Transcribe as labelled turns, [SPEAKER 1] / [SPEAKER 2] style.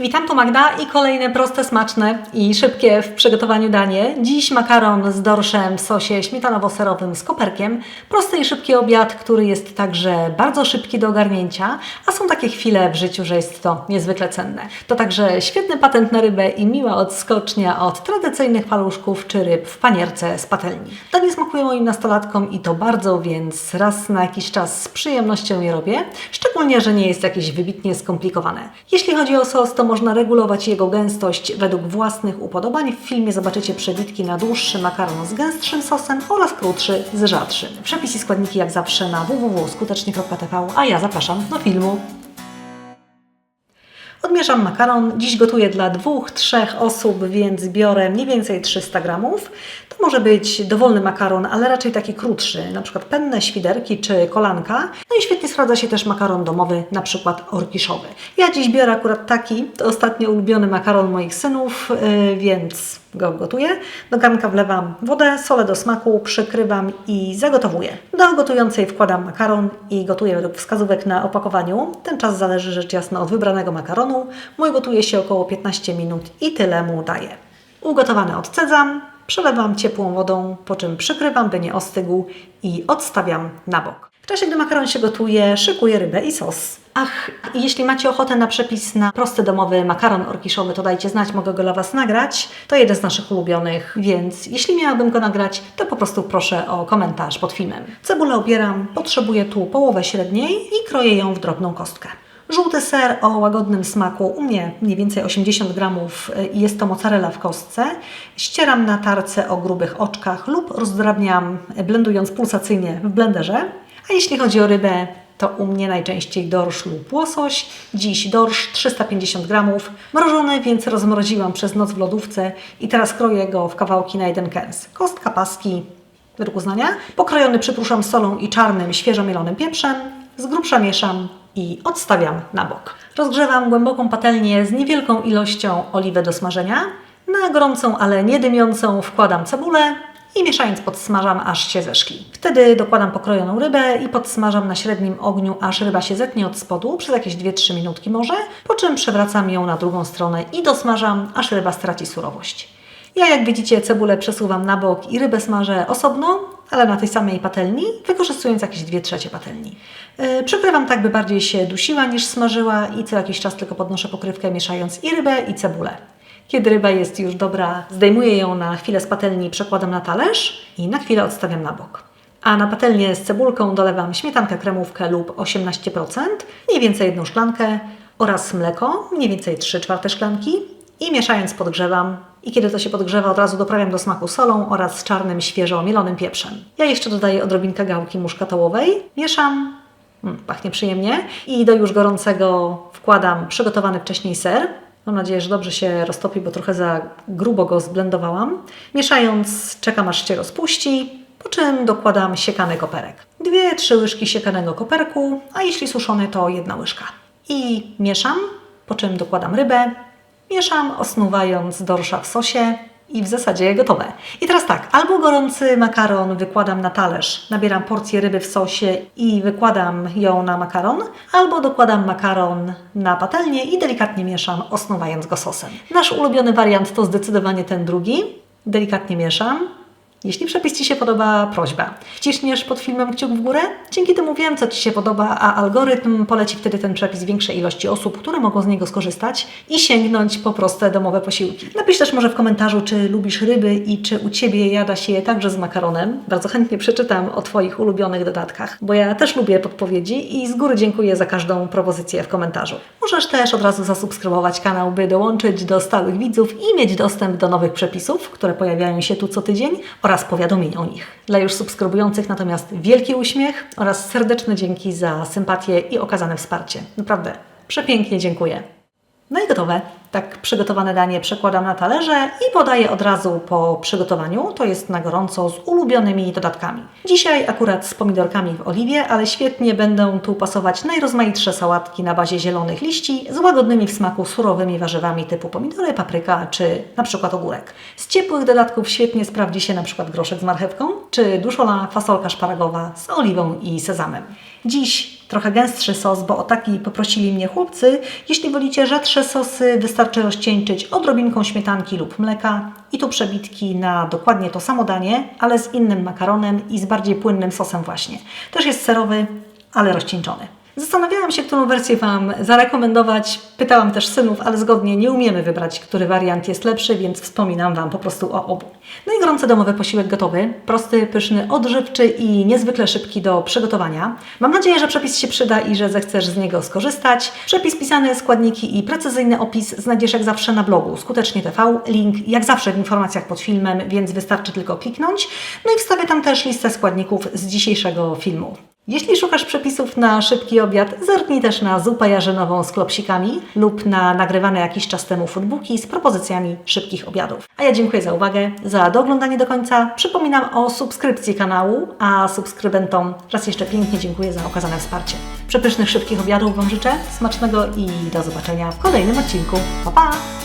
[SPEAKER 1] Witam, tu Magda i kolejne proste, smaczne i szybkie w przygotowaniu danie. Dziś makaron z dorszem w sosie śmietanowo-serowym z koperkiem. Prosty i szybki obiad, który jest także bardzo szybki do ogarnięcia, a są takie chwile w życiu, że jest to niezwykle cenne. To także świetny patent na rybę i miła odskocznia od tradycyjnych paluszków czy ryb w panierce z patelni. Danie smakuje moim nastolatkom i to bardzo, więc raz na jakiś czas z przyjemnością je robię, szczególnie, że nie jest jakieś wybitnie skomplikowane. Jeśli chodzi o sos, to można regulować jego gęstość według własnych upodobań. W filmie zobaczycie przebitki na dłuższy makaron z gęstszym sosem oraz krótszy z rzadszym. Przepis i składniki jak zawsze na www.skutecznie.tv, a ja zapraszam do filmu. Odmieszam makaron. Dziś gotuję dla dwóch, trzech osób, więc biorę mniej więcej 300 gramów. To może być dowolny makaron, ale raczej taki krótszy, na przykład penne, świderki czy kolanka. No i świetnie sprawdza się też makaron domowy, na przykład orkiszowy. Ja dziś biorę akurat taki, to ostatnio ulubiony makaron moich synów, yy, więc go gotuję. Do garnka wlewam wodę, solę do smaku, przykrywam i zagotowuję. Do gotującej wkładam makaron i gotuję według wskazówek na opakowaniu. Ten czas zależy rzecz jasna od wybranego makaronu. Mój gotuje się około 15 minut i tyle mu daję. Ugotowany odcedzam, przelewam ciepłą wodą, po czym przykrywam, by nie ostygł i odstawiam na bok. Czasie, gdy makaron się gotuje, szykuję rybę i sos. Ach, jeśli macie ochotę na przepis na prosty domowy makaron orkiszowy, to dajcie znać, mogę go dla Was nagrać. To jeden z naszych ulubionych, więc jeśli miałabym go nagrać, to po prostu proszę o komentarz pod filmem. Cebulę obieram, potrzebuję tu połowę średniej i kroję ją w drobną kostkę. Żółty ser o łagodnym smaku, u mnie mniej więcej 80 gramów y, jest to mozzarella w kostce. Ścieram na tarce o grubych oczkach lub rozdrabniam y, blendując pulsacyjnie w blenderze. A jeśli chodzi o rybę, to u mnie najczęściej dorsz lub łosoś. Dziś dorsz 350 gramów, mrożony, więc rozmroziłam przez noc w lodówce i teraz kroję go w kawałki na jeden kęs. Kostka paski według uznania. Pokrojony przypruszam solą i czarnym, świeżo mielonym pieprzem. Z grubsza mieszam i odstawiam na bok. Rozgrzewam głęboką patelnię z niewielką ilością oliwy do smażenia. Na gorącą, ale nie dymiącą wkładam cebulę i mieszając podsmażam, aż się zeszkli. Wtedy dokładam pokrojoną rybę i podsmażam na średnim ogniu, aż ryba się zetnie od spodu, przez jakieś 2-3 minutki może, po czym przewracam ją na drugą stronę i dosmażam, aż ryba straci surowość. Ja, jak widzicie, cebulę przesuwam na bok i rybę smażę osobno, ale na tej samej patelni, wykorzystując jakieś 2 trzecie patelni. Yy, przykrywam tak, by bardziej się dusiła niż smażyła i co jakiś czas tylko podnoszę pokrywkę, mieszając i rybę, i cebulę. Kiedy ryba jest już dobra, zdejmuję ją na chwilę z patelni, przekładam na talerz i na chwilę odstawiam na bok. A na patelnię z cebulką dolewam śmietankę kremówkę lub 18%, mniej więcej jedną szklankę oraz mleko, mniej więcej 3 czwarte szklanki. I mieszając podgrzewam. I kiedy to się podgrzewa, od razu doprawiam do smaku solą oraz czarnym, świeżo mielonym pieprzem. Ja jeszcze dodaję odrobinkę gałki muszkatołowej, mieszam, mm, pachnie przyjemnie. I do już gorącego wkładam przygotowany wcześniej ser, Mam nadzieję, że dobrze się roztopi, bo trochę za grubo go zblendowałam. Mieszając, czekam aż się rozpuści, po czym dokładam siekany koperek. Dwie, trzy łyżki siekanego koperku, a jeśli suszony, to jedna łyżka. I mieszam, po czym dokładam rybę. Mieszam, osnuwając dorsza w sosie i w zasadzie gotowe. I teraz tak, albo gorący makaron wykładam na talerz, nabieram porcję ryby w sosie i wykładam ją na makaron, albo dokładam makaron na patelnię i delikatnie mieszam, osnuwając go sosem. Nasz ulubiony wariant to zdecydowanie ten drugi. Delikatnie mieszam, jeśli przepis Ci się podoba, prośba. Wciśniesz pod filmem kciuk w górę? Dzięki temu wiem, co Ci się podoba, a algorytm poleci wtedy ten przepis większej ilości osób, które mogą z niego skorzystać i sięgnąć po proste domowe posiłki. Napisz też może w komentarzu, czy lubisz ryby i czy u Ciebie jada się je także z makaronem. Bardzo chętnie przeczytam o Twoich ulubionych dodatkach, bo ja też lubię podpowiedzi i z góry dziękuję za każdą propozycję w komentarzu. Możesz też od razu zasubskrybować kanał, by dołączyć do stałych widzów i mieć dostęp do nowych przepisów, które pojawiają się tu co tydzień oraz powiadomień o nich. Dla już subskrybujących natomiast wielki uśmiech oraz serdeczne dzięki za sympatię i okazane wsparcie. Naprawdę przepięknie dziękuję. No i gotowe. Tak przygotowane danie przekładam na talerze i podaję od razu po przygotowaniu. To jest na gorąco z ulubionymi dodatkami. Dzisiaj akurat z pomidorkami w oliwie, ale świetnie będą tu pasować najrozmaitsze sałatki na bazie zielonych liści z łagodnymi w smaku surowymi warzywami typu pomidory, papryka czy na przykład ogórek. Z ciepłych dodatków świetnie sprawdzi się na przykład groszek z marchewką czy duszona fasolka szparagowa z oliwą i sezamem. Dziś trochę gęstszy sos, bo o taki poprosili mnie chłopcy. Jeśli wolicie rzadsze sosy, wystarczy rozcieńczyć odrobinką śmietanki lub mleka i tu przebitki na dokładnie to samo danie, ale z innym makaronem i z bardziej płynnym sosem właśnie. Też jest serowy, ale rozcieńczony. Zastanawiałam się, którą wersję Wam zarekomendować. Pytałam też synów, ale zgodnie nie umiemy wybrać, który wariant jest lepszy, więc wspominam Wam po prostu o obu. No i gorący domowy posiłek gotowy. Prosty, pyszny, odżywczy i niezwykle szybki do przygotowania. Mam nadzieję, że przepis się przyda i że zechcesz z niego skorzystać. Przepis pisany, składniki i precyzyjny opis znajdziesz jak zawsze na blogu Skutecznie TV. Link jak zawsze w informacjach pod filmem, więc wystarczy tylko kliknąć. No i wstawię tam też listę składników z dzisiejszego filmu. Jeśli szukasz przepisów na szybki obiad, zerknij też na zupę jarzynową z klopsikami lub na nagrywane jakiś czas temu foodbooki z propozycjami szybkich obiadów. A ja dziękuję za uwagę, za doglądanie do końca. Przypominam o subskrypcji kanału, a subskrybentom raz jeszcze pięknie dziękuję za okazane wsparcie. Przepysznych szybkich obiadów Wam życzę, smacznego i do zobaczenia w kolejnym odcinku. Pa, pa!